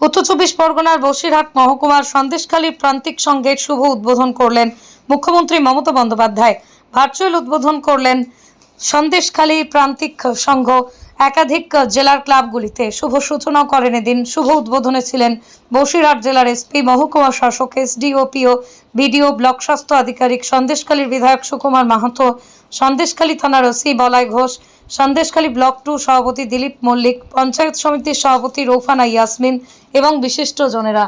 উত্তর চব্বিশ পরগনার বসিরহাট মহকুমার সন্দেশখালী প্রান্তিক সংঘের শুভ উদ্বোধন করলেন মুখ্যমন্ত্রী মমতা বন্দ্যোপাধ্যায়। ভার্চুয়াল উদ্বোধন করলেন সন্দেশখালী প্রান্তিক সংঘ একাধিক জেলার ক্লাবগুলিতে শুভ সূচনা করেন এদিন। শুভ উদ্বোধনে ছিলেন বসিরহাট জেলার এসপি, মহকুমা শাসক এসডিওপিও বিডিও ব্লক স্বাস্থ্য আধিকারিক সন্দেশখালীর বিধায়ক সুকুমার মাহাতো, সন্দেশখালী থানার ওসি বলাই ঘোষ, সন্দেশখালী ব্লক টু সভাপতি দিলীপ মল্লিক, পঞ্চায়েত সমিতির সভাপতি রৌফানা ইয়াসমিন এবং বিশিষ্ট জনেরা।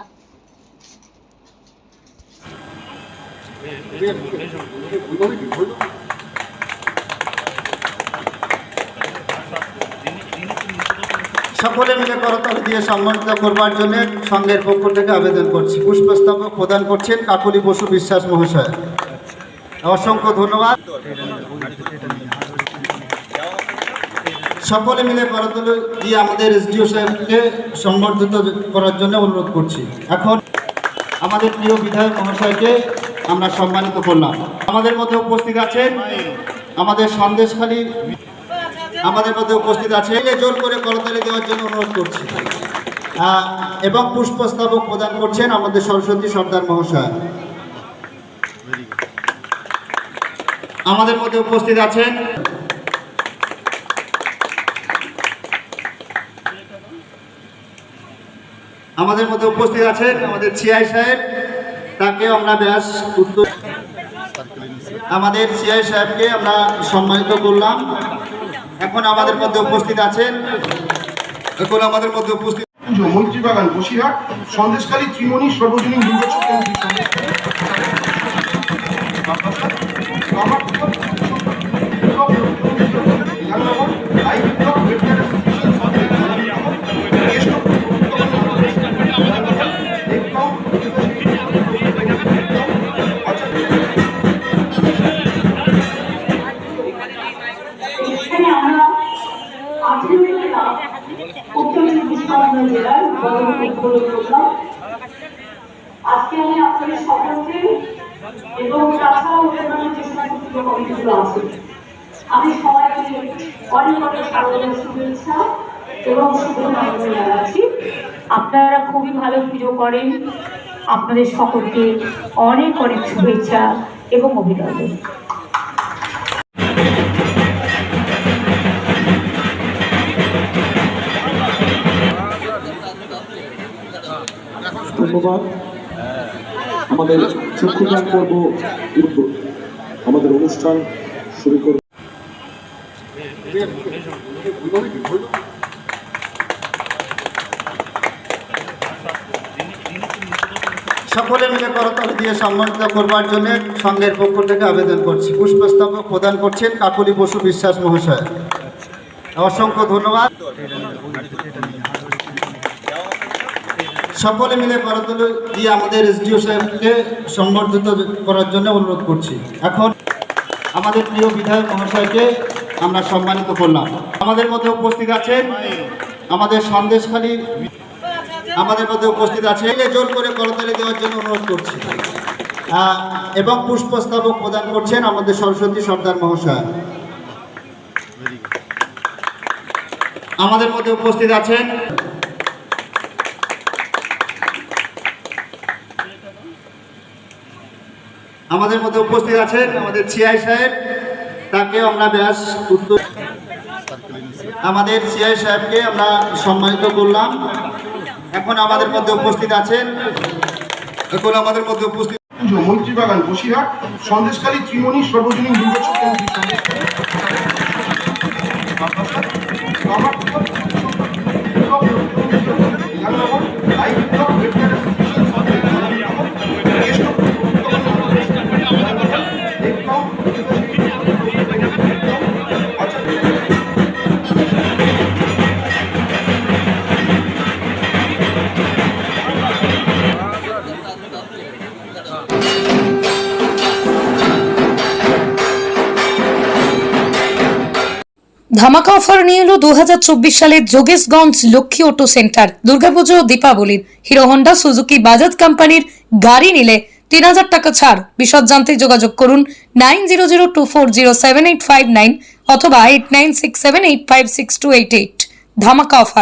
সকলে মিলে করতালি দিয়ে সম্মানিত করবার জন্য সংঘের পক্ষ থেকে আবেদন করছি। পুষ্পস্তবক প্রদান করছেন কাকলি বসু বিশ্বাস মহাশয়। অসংখ্য ধন্যবাদ। সকলে মিলে করতালি দিয়ে আমাদের এসডিও সাহেবকে সম্বর্ধিত করার জন্য অনুরোধ করছি। এখন আমাদের প্রিয় বিধায়ক মহাশয়কে আমরা সম্মানিত করলাম। আমাদের মধ্যে উপস্থিত আছেন আমাদের সন্দেশখালী আমাদের মধ্যে উপস্থিত আছে। জোর করে করতালি দেওয়ার জন্য অনুরোধ করছি। এবং পুষ্পস্তবক প্রদান করছেন আমাদের সরস্বতী সর্দার মহাশয়। আমাদের মধ্যে উপস্থিত আছেন আমাদের মধ্যে উপস্থিত আছেন আমাদের সিআই সাহেব। তাকে আমরা ব্যাস উত্তর আমাদের সিআই সাহেবকে আমরা সম্মানিত করলাম। এখন আমাদের মধ্যে উপস্থিত আছেন, এখন আমাদের মধ্যে উপস্থিত মন্ত্রী বাগান বসিরহাট সন্দেশকালী ত্রিমণি, সর্বজনীন দুর্গোৎসব এবং তাছাড়াও অন্যান্য যে সমস্ত আছে, আমি সবাইকে অনেক অনেক স্বাগত শুভেচ্ছা এবং শুভকামনা জানাচ্ছি। আপনারা খুবই ভালো পুজো করেন। আপনাদের সকলকে অনেক অনেক শুভেচ্ছা এবং অভিনন্দন। ধন্যবাদ। আমাদের চক্ষুদান পর্ব আমাদের অনুষ্ঠান শুরু করব। সকলে মিলে করতালি দিয়ে সম্মানিত করবার জন্য সংঘের পক্ষ থেকে আবেদন করছি। পুষ্পস্তবক প্রদান করছেন কাকলি বসু বিশ্বাস মহাশয়। অসংখ্য ধন্যবাদ। সকলে মিলে করতালি দিয়ে আমাদের এসডিও সাহেবকে সম্বর্ধিত করার জন্য অনুরোধ করছি। এখন আমাদের প্রিয় বিধায়ক মহাশয়কে আমরা সম্মানিত করলাম। আমাদের মধ্যে উপস্থিত আছেন আমাদের সন্দেশখালী আমাদের মধ্যে উপস্থিত আছে জোর করে করতালি দেওয়ার জন্য অনুরোধ করছি। এবং পুষ্পস্তবক প্রদান করছেন আমাদের সরস্বতী সর্দার মহাশয়। আমাদের মধ্যে উপস্থিত আছেন আমাদের মধ্যে উপস্থিত আছেন আমাদের সিআই সাহেব তাকে আমরা ব্যাস উত্তর আমাদের সিআই সাহেবকে আমরা সম্মানিত করলাম। এখন আমাদের মধ্যে উপস্থিত আছেন এখন আমাদের মধ্যে উপস্থিত পুজো মৈত্রীবাগান, বসিরহাট সন্দেশকালী ত্রিমণি, সর্বজনীন দুর্গোৎসব কমিটির সঙ্গে ধামাকা অফার নিয়ে এলো দু সালের যোগেশগঞ্জ লক্ষ্মী অটো সেন্টার। দুর্গাপুজো দীপাবলির। হিরো হন্ডা, সুজুকি, বাজাজ কোম্পানির গাড়ি নিলে তিন হাজার টাকা ছাড়। বিশদ জানতে যোগাযোগ করুন nine zero zero two four zero seven eight five nine অথবা eight nine six seven eight five six two eight eight. ধামাকা অফার।